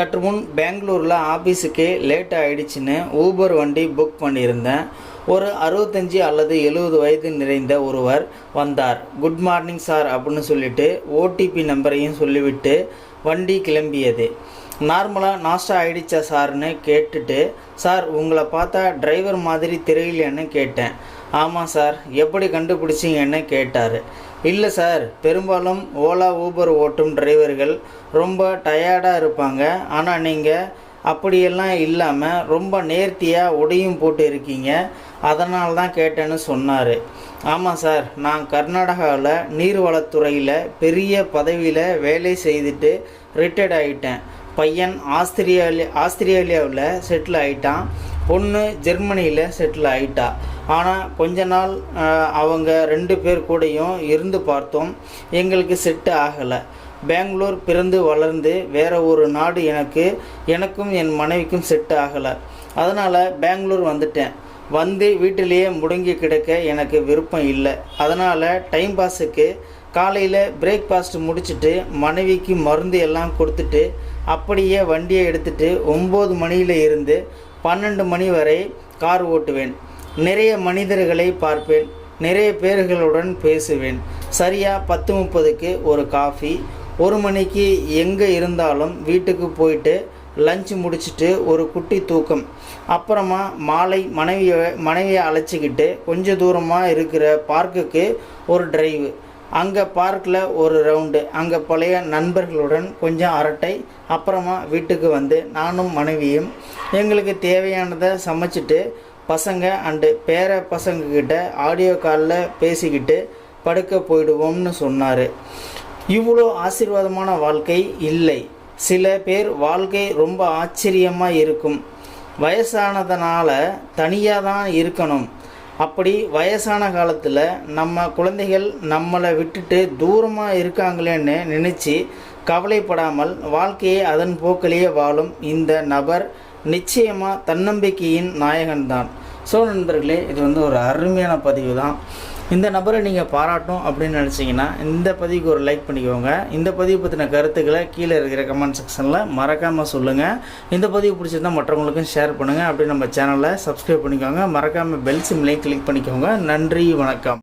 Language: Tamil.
சற்று முன் பெங்களூரில் ஆஃபீஸுக்கு லேட் ஆயிடுச்சுன்னு ஊபர் வண்டி புக் பண்ணியிருந்தேன். ஒரு அறுபத்தஞ்சி அல்லது எழுபது வயது நிறைந்த ஒருவர் வந்தார். குட் மார்னிங் சார் அப்படின்னு சொல்லிட்டு ஓடிபி நம்பரையும் சொல்லிவிட்டு வண்டி கிளம்பியது. நார்மலாக நாஸ்டா ஆகிடுச்சா சார்னு கேட்டுட்டு சார் உங்களை பார்த்தா டிரைவர் மாதிரி தெரியலையான்னு கேட்டேன். ஆமாம் சார் எப்படி கண்டுபிடிச்சிங்கன்னு கேட்டார். இல்லை சார் பெரும்பாலும் ஓலா ஊபர் ஓட்டும் டிரைவர்கள் ரொம்ப டயர்டாக இருப்பாங்க. ஆனால் நீங்கள் அப்படியெல்லாம் இல்லாமல் ரொம்ப நேர்த்தியாக உடையும் போட்டு இருக்கீங்க. அதனால தான் கேட்டேன்னு சொன்னார். ஆமாம் சார் நான் கர்நாடகாவில் நீர்வளத்துறையில் பெரிய பதவியில் வேலை செய்துட்டு ரிட்டையர்ட் ஆகிட்டேன் பையன் ஆஸ்திரேலியா ஆஸ்திரேலியாவில் செட்டில் ஆகிட்டான் பொண்ணு ஜெர்மனியில் செட்டில் ஆகிட்டா ஆனால் கொஞ்ச நாள் அவங்க ரெண்டு பேர் கூடயும் இருந்து பார்த்தோம். எங்களுக்கு செட்டு ஆகலை. பெங்களூர் பிறந்து வளர்ந்து வேற ஒரு நாடு எனக்கு எனக்கும் என் மனைவிக்கும் செட் ஆகலை. அதனால் பெங்களூர் வந்துட்டேன். வந்து வீட்டிலேயே முடங்கி கிடக்க எனக்கு விருப்பம் இல்லை. அதனால் டைம் பாஸுக்கு காலையில் பிரேக்ஃபாஸ்ட் முடிச்சிட்டு மனைவிக்கு மருந்து எல்லாம் கொடுத்துட்டு அப்படியே வண்டியை எடுத்துட்டு ஒம்பது மணியில் இருந்து பன்னெண்டு மணி வரை கார் ஓட்டுவேன். நிறைய மனிதர்களை பார்ப்பேன். நிறைய பேர்களுடன் பேசுவேன். சரியாக பத்து முப்பதுக்கு ஒரு காஃபி ஒரு மணிக்கு எங்கே இருந்தாலும் வீட்டுக்கு போயிட்டு லஞ்ச் முடிச்சிட்டு ஒரு குட்டி தூக்கம். அப்புறமா மாலை மனைவியை மனைவியை அழைச்சிக்கிட்டு கொஞ்சம் தூரமாக இருக்கிற பார்க்குக்கு ஒரு டிரைவு அங்கே பார்க்கில் ஒரு ரவுண்டு அங்கே பழைய நண்பர்களுடன் கொஞ்சம் அரட்டை. அப்புறமா வீட்டுக்கு வந்து நானும் மனைவியும் எங்களுக்கு தேவையானதை சமைச்சிட்டு பசங்க அண்டு பேர பசங்கக்கிட்ட ஆடியோ காலில் பேசிக்கிட்டு படுக்க போயிடுவோம்னு சொன்னார். இவ்வளோ ஆசீர்வாதமான வாழ்க்கை இல்லை. சில பேர் வாழ்க்கை ரொம்ப ஆச்சரியமாக இருக்கும். வயசானதுனால தனியாக தான் இருக்கணும். அப்படி வயசான காலத்தில் நம்ம குழந்தைகள் நம்மளை விட்டுட்டு தூரமாக இருக்காங்களேன்னு நினச்சி கவலைப்படாமல் வாழ்க்கையை அதன் போக்கிலேயே வாழும் இந்த நபர் நிச்சயமாக தன்னம்பிக்கையின் நாயகன்தான். ஸோ நண்பர்களே இது வந்து ஒரு அருமையான பதிவு தான் இந்த நபரை நீங்கள் பாராட்டும் அப்படின்னு நினச்சிங்கன்னா இந்த பதிவுக்கு ஒரு லைக் பண்ணிக்கோங்க. இந்த பதிவு பற்றின கருத்துக்களை கீழே இருக்கிற கமெண்ட் செக்ஷனில் மறக்காமல் சொல்லுங்கள் இந்த பதிவு பிடிச்சிருந்தா மற்றவங்களுக்கும் ஷேர் பண்ணுங்கள் அப்படி நம்ம சேனலை சப்ஸ்கிரைப் பண்ணிக்கோங்க. மறக்காமல் பெல் சிம்லையும் கிளிக் பண்ணிக்கோங்க. நன்றி வணக்கம்.